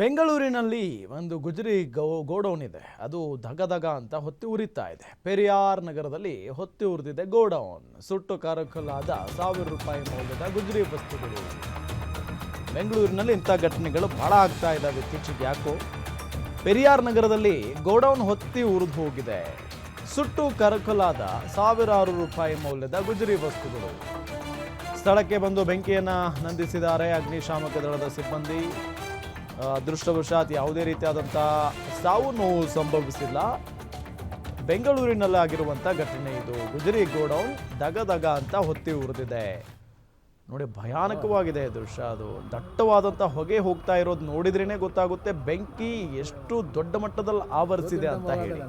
ಬೆಂಗಳೂರಿನಲ್ಲಿ ಒಂದು ಗುಜರಿ ಗೋ ಗೋಡೌನ್ ಇದೆ. ಅದು ಧಗ ಧಗ ಅಂತ ಹೊತ್ತಿ ಉರಿತಾ ಇದೆ. ಪೆರಿಯಾರ್ ನಗರದಲ್ಲಿ ಹೊತ್ತಿ ಉರಿದಿದೆ ಗೋಡೌನ್. ಸುಟ್ಟು ಕಾರಕಲಾದ ಸಾವಿರ ರೂಪಾಯಿ ಮೌಲ್ಯದ ಗುಜರಿ ವಸ್ತುಗಳು. ಬೆಂಗಳೂರಿನಲ್ಲಿ ಇಂಥ ಘಟನೆಗಳು ಬಹಳ ಆಗ್ತಾ ಇದ್ದಾವೆ ಇತ್ತೀಚೆಗೆ ಯಾಕೋ. ಪೆರಿಯಾರ್ ನಗರದಲ್ಲಿ ಗೋಡೌನ್ ಹೊತ್ತಿ ಉರಿದು ಹೋಗಿದೆ. ಸುಟ್ಟು ಕರಕಲಾದ ಸಾವಿರಾರು ರೂಪಾಯಿ ಮೌಲ್ಯದ ಗುಜರಿ ವಸ್ತುಗಳು. ಸ್ಥಳಕ್ಕೆ ಬಂದು ಬೆಂಕಿಯನ್ನ ನಂದಿಸಿದ್ದಾರೆ ಅಗ್ನಿಶಾಮಕ ದಳದ ಸಿಬ್ಬಂದಿ. ಅದೃಷ್ಟವಶಾತ್ ಯಾವುದೇ ರೀತಿಯಾದಂಥ ಸಾವು ನೋವು ಸಂಭವಿಸಿಲ್ಲ. ಬೆಂಗಳೂರಿನಲ್ಲಿ ಆಗಿರುವಂಥ ಘಟನೆ ಇದು. ಗುಜರಿ ಗೋಡೌನ್ ದಗ ದಗ ಅಂತ ಹೊತ್ತಿ ಉರಿದಿದೆ. ನೋಡಿ, ಭಯಾನಕವಾಗಿದೆ ದೃಶ್ಯ ಅದು. ದಟ್ಟವಾದಂಥ ಹೊಗೆ ಹೋಗ್ತಾ ಇರೋದು ನೋಡಿದ್ರೇನೆ ಗೊತ್ತಾಗುತ್ತೆ. ಬೆಂಕಿ ಎಷ್ಟು ದೊಡ್ಡ ಮಟ್ಟದಲ್ಲಿ ಆವರಿಸಿದೆ ಅಂತ ಹೇಳಿ.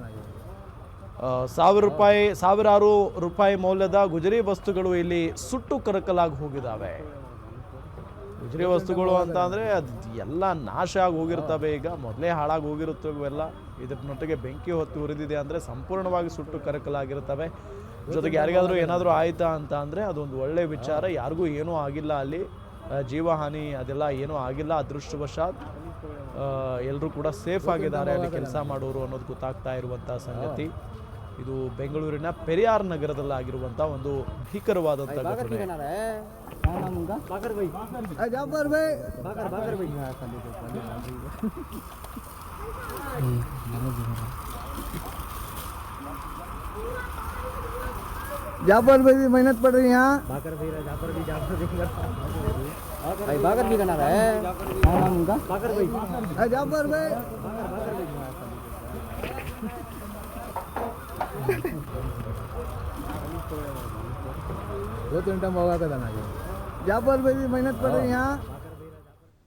ಸಾವಿರ ರೂಪಾಯಿ, ಸಾವಿರಾರು ರೂಪಾಯಿ ಮೌಲ್ಯದ ಗುಜರಿ ವಸ್ತುಗಳು ಇಲ್ಲಿ ಸುಟ್ಟು ಕರಕಲಾಗಿ ಹೋಗಿದ್ದಾವೆ ಗುಜರಿ ವಸ್ತುಗಳು ಅಂತ ಅಂದರೆ ಅದು ಎಲ್ಲ ನಾಶ ಆಗಿ ಹೋಗಿರ್ತವೆ. ಈಗ ಮೊದಲೇ ಹಾಳಾಗಿ ಹೋಗಿರುತ್ತೆ ಇವೆಲ್ಲ. ಇದ್ರ ನೊಟ್ಟಿಗೆ ಬೆಂಕಿ ಹೊತ್ತು ಉರಿದಿದೆ ಅಂದರೆ ಸಂಪೂರ್ಣವಾಗಿ ಸುಟ್ಟು ಕರಕಲಾಗಿರ್ತವೆ ಜೊತೆಗೆ ಯಾರಿಗಾದರೂ ಏನಾದರೂ ಆಯಿತಾ ಅಂತ ಅಂದರೆ ಅದೊಂದು ಒಳ್ಳೆ ವಿಚಾರ. ಯಾರಿಗೂ ಏನೂ ಆಗಿಲ್ಲ ಅಲ್ಲಿ. ಜೀವಹಾನಿ ಅದೆಲ್ಲ ಏನೂ ಆಗಿಲ್ಲ. ಅದೃಷ್ಟವಶಾತ್ ಎಲ್ಲರೂ ಕೂಡ ಸೇಫ್ ಆಗಿದ್ದಾರೆ ಅಲ್ಲಿ ಕೆಲಸ ಮಾಡೋರು ಅನ್ನೋದು ಗೊತ್ತಾಗ್ತಾ ಇರುವಂಥ ಸಂಗತಿ. ಇದು ಬೆಂಗಳೂರಿನ ಪೆರಿಯಾರ್ ನಗರದಲ್ಲಾಗಿರುವಂಥ ಒಂದು ಭೀಕರವಾದಂಥ ಘಟನೆ. क्या नाम उनका बाकर भाई अरे जाफ़र भाई बाकर बाकर भाई जाफ़र भाई भी मेहनत पड़ रही है यहाँ भाई जाफ़र भी भाई बना रहा है क्या नाम उनका बाकर भाई अरे जाफ़र भाई ಇವತ್ತು ಎಂಟು ಹೋಗಕ್ಕದ ನನಗೆ जाबल में भी मेहनत कर रहे हैं यहाँ।